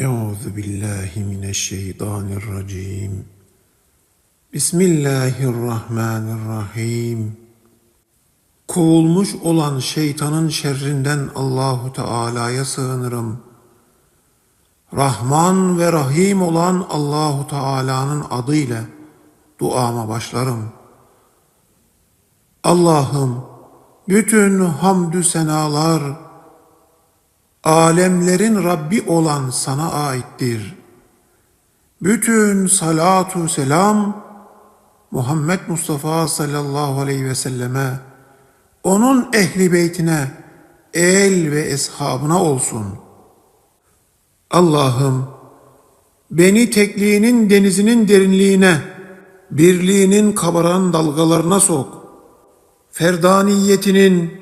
Euzu billahi mineşşeytanirracim. Bismillahirrahmanirrahim. Kovulmuş olan şeytanın şerrinden Allahu Teala'ya sığınırım. Rahman ve Rahim olan Allahu Teala'nın adıyla duama başlarım. Allah'ım bütün hamdü senalar alemlerin Rabbi olan sana aittir. Bütün salatu selam Muhammed Mustafa sallallahu aleyhi ve selleme, onun ehli beytine, el ve eshabına olsun. Allah'ım beni tekliğinin denizinin derinliğine, birliğinin kabaran dalgalarına sok. Ferdaniyetinin,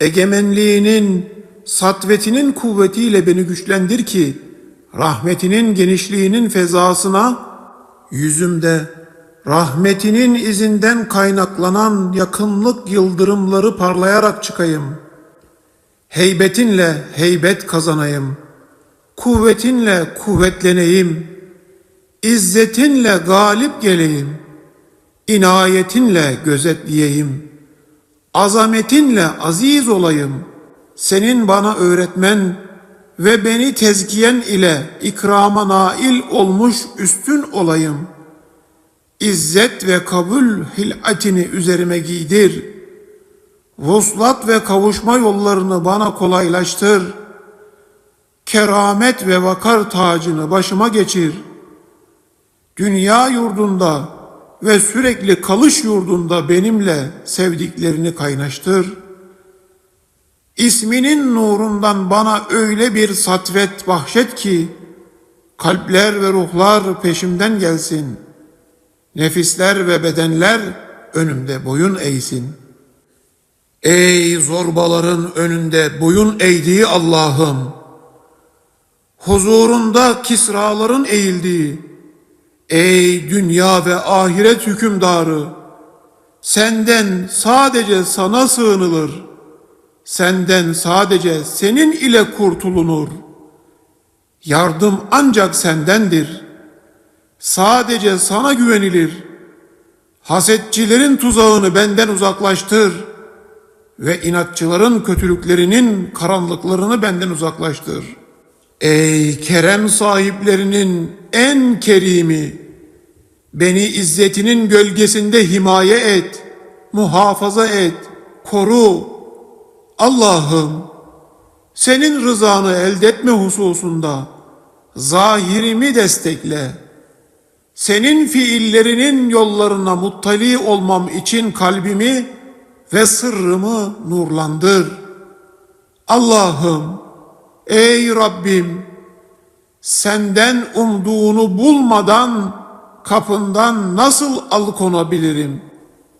egemenliğinin, satvetinin kuvvetiyle beni güçlendir ki, rahmetinin genişliğinin fezasına, yüzümde rahmetinin izinden kaynaklanan yakınlık yıldırımları parlayarak çıkayım. Heybetinle heybet kazanayım. Kuvvetinle kuvvetleneyim. İzzetinle galip geleyim. İnayetinle gözetleyeyim. Azametinle aziz olayım. Senin bana öğretmen ve beni tezkiyen ile ikrama nail olmuş üstün olayım. İzzet ve kabul hilatini üzerime giydir. Vuslat ve kavuşma yollarını bana kolaylaştır. Keramet ve vakar tacını başıma geçir. Dünya yurdunda ve sürekli kalış yurdunda benimle sevdiklerini kaynaştır. İsminin nurundan bana öyle bir satvet bahşet ki, kalpler ve ruhlar peşimden gelsin. Nefisler ve bedenler önümde boyun eğsin. Ey zorbaların önünde boyun eğdiği Allah'ım! Huzurunda kisraların eğildiği, ey dünya ve ahiret hükümdarı! Senden sadece sana sığınılır. Senden sadece senin ile kurtulunur. Yardım ancak sendendir.'' Sadece sana güvenilir. Hasetçilerin tuzağını benden uzaklaştır ve inatçıların kötülüklerinin karanlıklarını benden uzaklaştır. Ey kerem sahiplerinin en kerimi, beni izzetinin gölgesinde himaye et, muhafaza et, koru. Allah'ım, senin rızanı elde etme hususunda zahirimi destekle.'' senin fiillerinin yollarına muttali olmam için kalbimi ve sırrımı nurlandır. Allah'ım, ey Rabbim, senden umduğunu bulmadan kapından nasıl alıkonabilirim?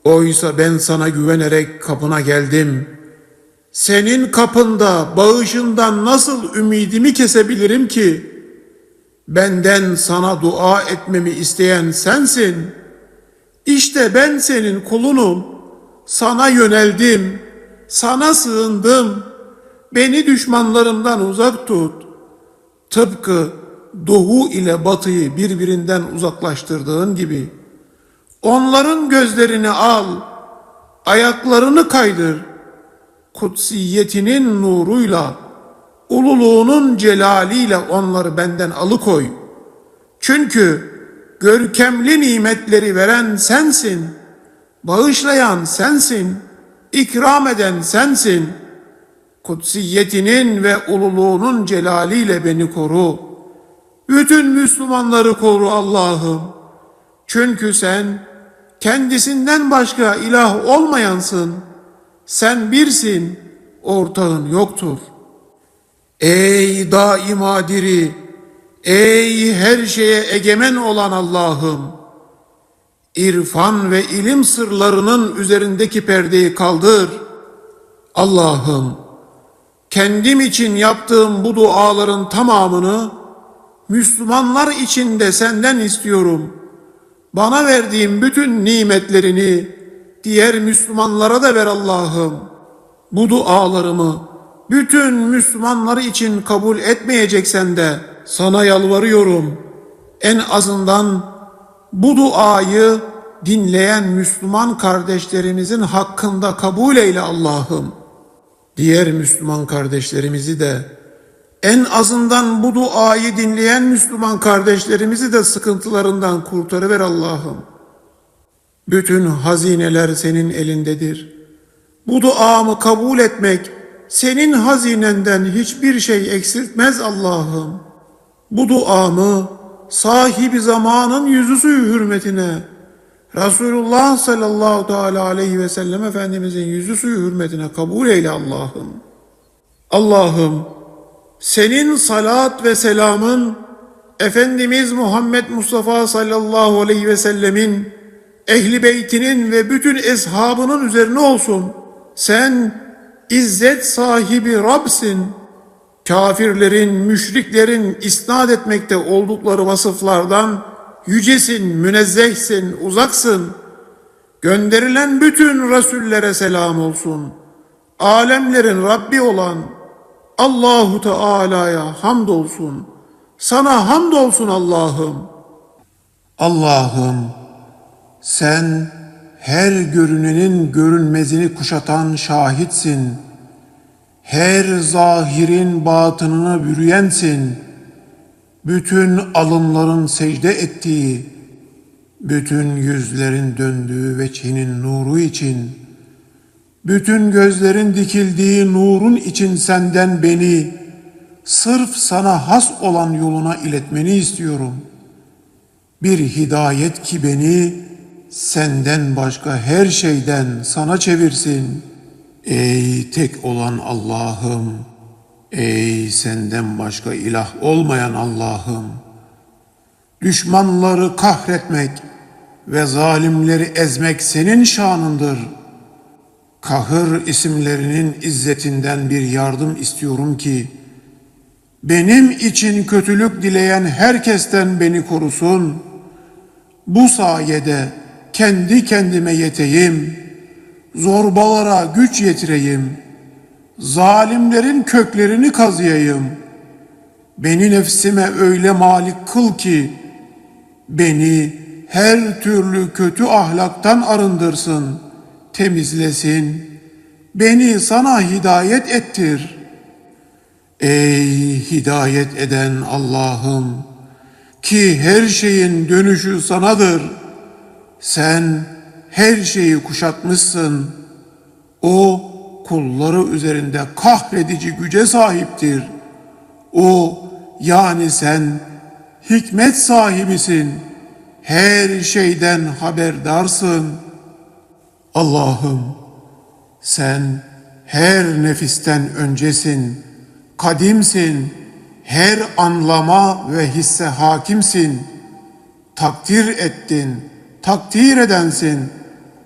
Oysa ben sana güvenerek kapına geldim. Senin kapında bağışından nasıl ümidimi kesebilirim ki?'' Benden sana dua etmemi isteyen sensin. İşte ben senin kulunum. Sana yöneldim. Sana sığındım. Beni düşmanlarımdan uzak tut. Tıpkı doğu ile batıyı birbirinden uzaklaştırdığın gibi. Onların gözlerini al. Ayaklarını kaydır. Kutsiyetinin nuruyla ululuğunun celaliyle onları benden alıkoy. Çünkü görkemli nimetleri veren sensin, bağışlayan sensin, ikram eden sensin. Kutsiyetinin ve ululuğunun celaliyle beni koru. Bütün Müslümanları koru Allah'ım. Çünkü sen kendisinden başka ilah olmayansın. Sen birsin, ortağın yoktur.'' Ey daima diri, ey her şeye egemen olan Allah'ım, irfan ve ilim sırlarının üzerindeki perdeyi kaldır. Allah'ım, kendim için yaptığım bu duaların tamamını Müslümanlar için de senden istiyorum. Bana verdiğim bütün nimetlerini diğer Müslümanlara da ver Allah'ım. Bu dualarımı bütün Müslümanları için kabul etmeyeceksen de sana yalvarıyorum. En azından bu duayı dinleyen Müslüman kardeşlerimizin hakkında kabul eyle Allah'ım. Diğer Müslüman kardeşlerimizi de en azından bu duayı dinleyen Müslüman kardeşlerimizi de sıkıntılarından kurtarıver Allah'ım. Bütün hazineler senin elindedir. Bu duamı kabul etmek senin hazinenden hiçbir şey eksiltmez Allah'ım. Bu duamı sahibi zamanın yüzü suyu hürmetine Resulullah sallallahu teala aleyhi ve sellem Efendimizin yüzü suyu hürmetine kabul eyle Allah'ım. Allah'ım senin salat ve selamın Efendimiz Muhammed Mustafa sallallahu aleyhi ve sellemin ehli beytinin ve bütün eshabının üzerine olsun. Sen izzet sahibi Rab'sin. Kafirlerin, müşriklerin isnat etmekte oldukları vasıflardan yücesin, münezzehsin, uzaksın. Gönderilen bütün Resullere selam olsun. Alemlerin Rabbi olan Allahu Teala'ya hamdolsun. Sana hamdolsun Allah'ım. Allah'ım sen her görünenin görünmezini kuşatan şahitsin. Her zahirin batınını bürüyensin. Bütün alınların secde ettiği, bütün yüzlerin döndüğü ve çinin nuru için, bütün gözlerin dikildiği nurun için senden beni, sırf sana has olan yoluna iletmeni istiyorum. Bir hidayet ki beni, senden başka her şeyden sana çevirsin. Ey tek olan Allah'ım, ey senden başka ilah olmayan Allah'ım. Düşmanları kahretmek ve zalimleri ezmek senin şanındır. Kahır isimlerinin izzetinden bir yardım istiyorum ki, benim için kötülük dileyen herkesten beni korusun. Bu sayede kendi kendime yeteyim, zorbalara güç yetireyim, zalimlerin köklerini kazıyayım. Beni nefsime öyle malik kıl ki, beni her türlü kötü ahlaktan arındırsın, temizlesin. Beni sana hidayet ettir. Ey hidayet eden Allah'ım ki her şeyin dönüşü sanadır.'' Sen her şeyi kuşatmışsın. O kulları üzerinde kahredici güce sahiptir. O yani sen hikmet sahibisin. Her şeyden haberdarsın. Allah'ım sen her nefisten öncesin. Kadimsin. Her anlama ve hisse hakimsin. Takdir ettin.'' Takdir edensin.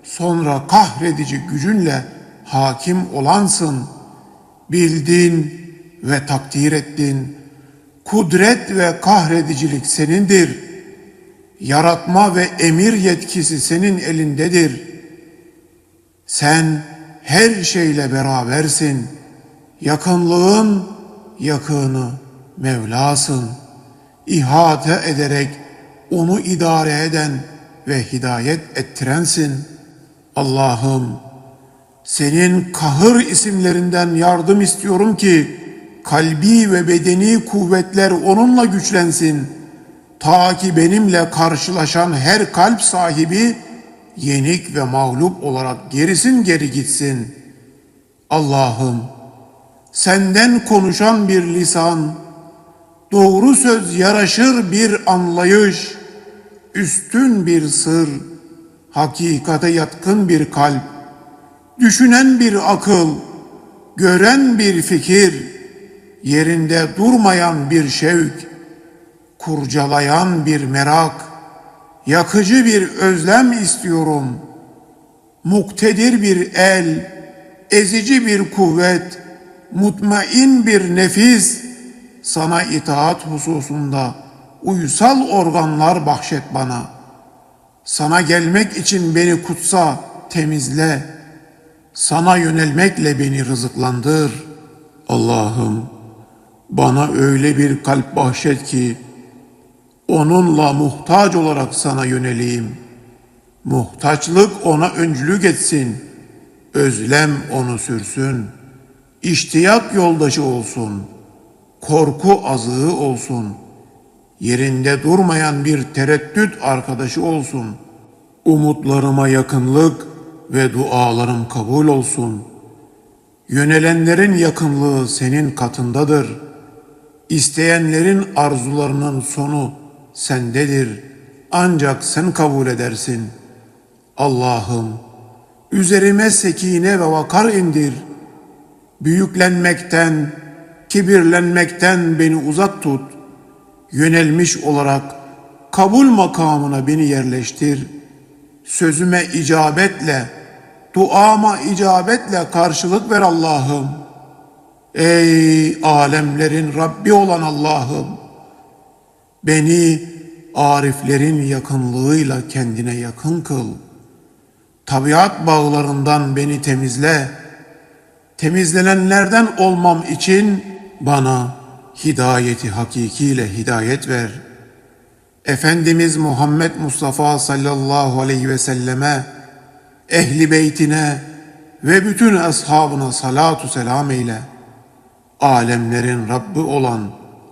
Sonra kahredici gücünle hakim olansın. Bildin ve takdir ettin. Kudret ve kahredicilik senindir. Yaratma ve emir yetkisi senin elindedir. Sen her şeyle berabersin. Yakınlığın yakını Mevlasın. İhate ederek onu idare eden ve hidayet ettirensin. Allah'ım senin kahır isimlerinden yardım istiyorum ki kalbi ve bedeni kuvvetler onunla güçlensin. Ta ki benimle karşılaşan her kalp sahibi yenik ve mağlup olarak gerisin geri gitsin. Allah'ım senden konuşan bir lisan, doğru söz yaraşır bir anlayış, üstün bir sır, hakikate yatkın bir kalp, düşünen bir akıl, gören bir fikir, yerinde durmayan bir şevk, kurcalayan bir merak, yakıcı bir özlem istiyorum. Muktedir bir el, ezici bir kuvvet, mutmain bir nefis, sana itaat hususunda uysal organlar bahşet bana. Sana gelmek için beni kutsa, temizle. Sana yönelmekle beni rızıklandır. Allah'ım Bana öyle bir kalp bahşet ki onunla muhtaç olarak sana yöneleyim. Muhtaçlık ona öncülük etsin. Özlem onu sürsün. İştiyak yoldaşı olsun. Korku azığı olsun. Yerinde durmayan bir tereddüt arkadaşı olsun. Umutlarıma yakınlık ve dualarım kabul olsun. Yönelenlerin yakınlığı senin katındadır. İsteyenlerin arzularının sonu sendedir. Ancak sen kabul edersin. Allah'ım üzerime sekine ve vakar indir. Büyüklenmekten, kibirlenmekten beni uzak tut. Yönelmiş olarak kabul makamına beni yerleştir. Sözüme icabetle, duama icabetle karşılık ver Allah'ım. Ey alemlerin Rabbi olan Allah'ım. Beni ariflerin yakınlığıyla kendine yakın kıl. Tabiat bağlarından beni temizle. Temizlenenlerden olmam için bana hidayeti hakikiyle hidayet ver. Efendimiz Muhammed Mustafa sallallahu aleyhi ve selleme, ehli beytine ve bütün ashabına salatu selam eyle. Alemlerin Rabbi olan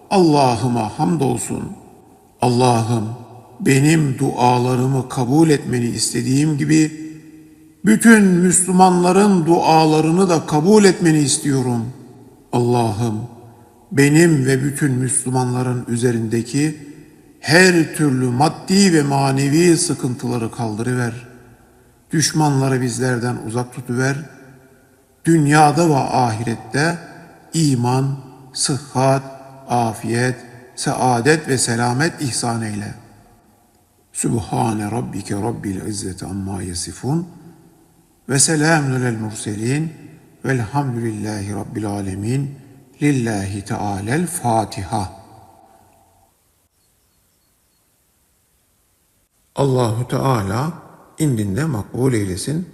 Allah'ıma hamdolsun. Allah'ım benim dualarımı kabul etmeni istediğim gibi bütün Müslümanların dualarını da kabul etmeni istiyorum. Allah'ım benim ve bütün Müslümanların üzerindeki her türlü maddi ve manevi sıkıntıları kaldırıver. Düşmanları bizlerden uzak tutuver. Dünyada ve ahirette iman, sıhhat, afiyet, saadet ve selamet ihsan eyle. Sübhane rabbike rabbil izzeti amma yasifun ve selamun alel murselin velhamdülillahi rabbil alemin lillahi teala'l Fatiha. Allahu Teala indinde makbul eylesin.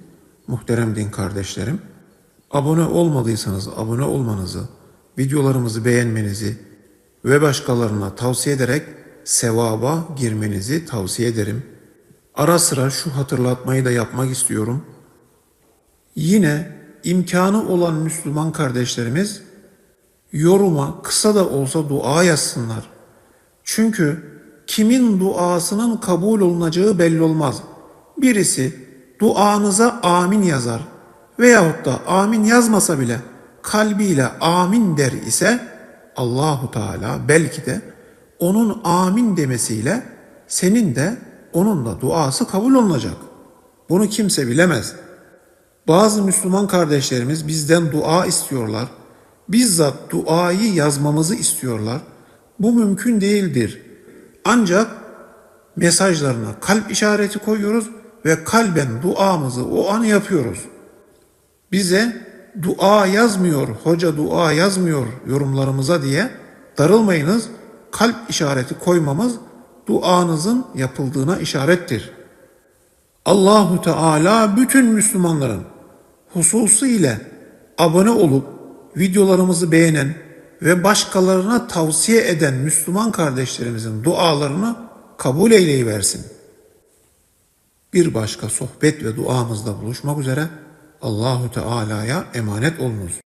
Muhterem din kardeşlerim, abone olmadıysanız abone olmanızı, videolarımızı beğenmenizi ve başkalarına tavsiye ederek sevaba girmenizi tavsiye ederim. Ara sıra şu hatırlatmayı da yapmak istiyorum. Yine imkanı olan Müslüman kardeşlerimiz yoruma kısa da olsa dua yazsınlar. Çünkü kimin duasının kabul olunacağı belli olmaz. Birisi duanıza amin yazar veyahut da amin yazmasa bile kalbiyle amin der ise Allahu Teala belki de onun amin demesiyle senin de onun da duası kabul olunacak. Bunu kimse bilemez. Bazı Müslüman kardeşlerimiz bizden dua istiyorlar. Bizzat duayı yazmamızı istiyorlar. Bu mümkün değildir. Ancak mesajlarına kalp işareti koyuyoruz ve kalben duamızı o an yapıyoruz. Bize dua yazmıyor, hoca dua yazmıyor yorumlarımıza diye darılmayınız. Kalp işareti koymamız duanızın yapıldığına işarettir. Allahu Teala bütün Müslümanların hususu ile abone olup videolarımızı beğenen ve başkalarına tavsiye eden Müslüman kardeşlerimizin dualarını kabul eyleyiversin. Bir başka sohbet ve duamızda buluşmak üzere Allahu Teala'ya emanet olunuz.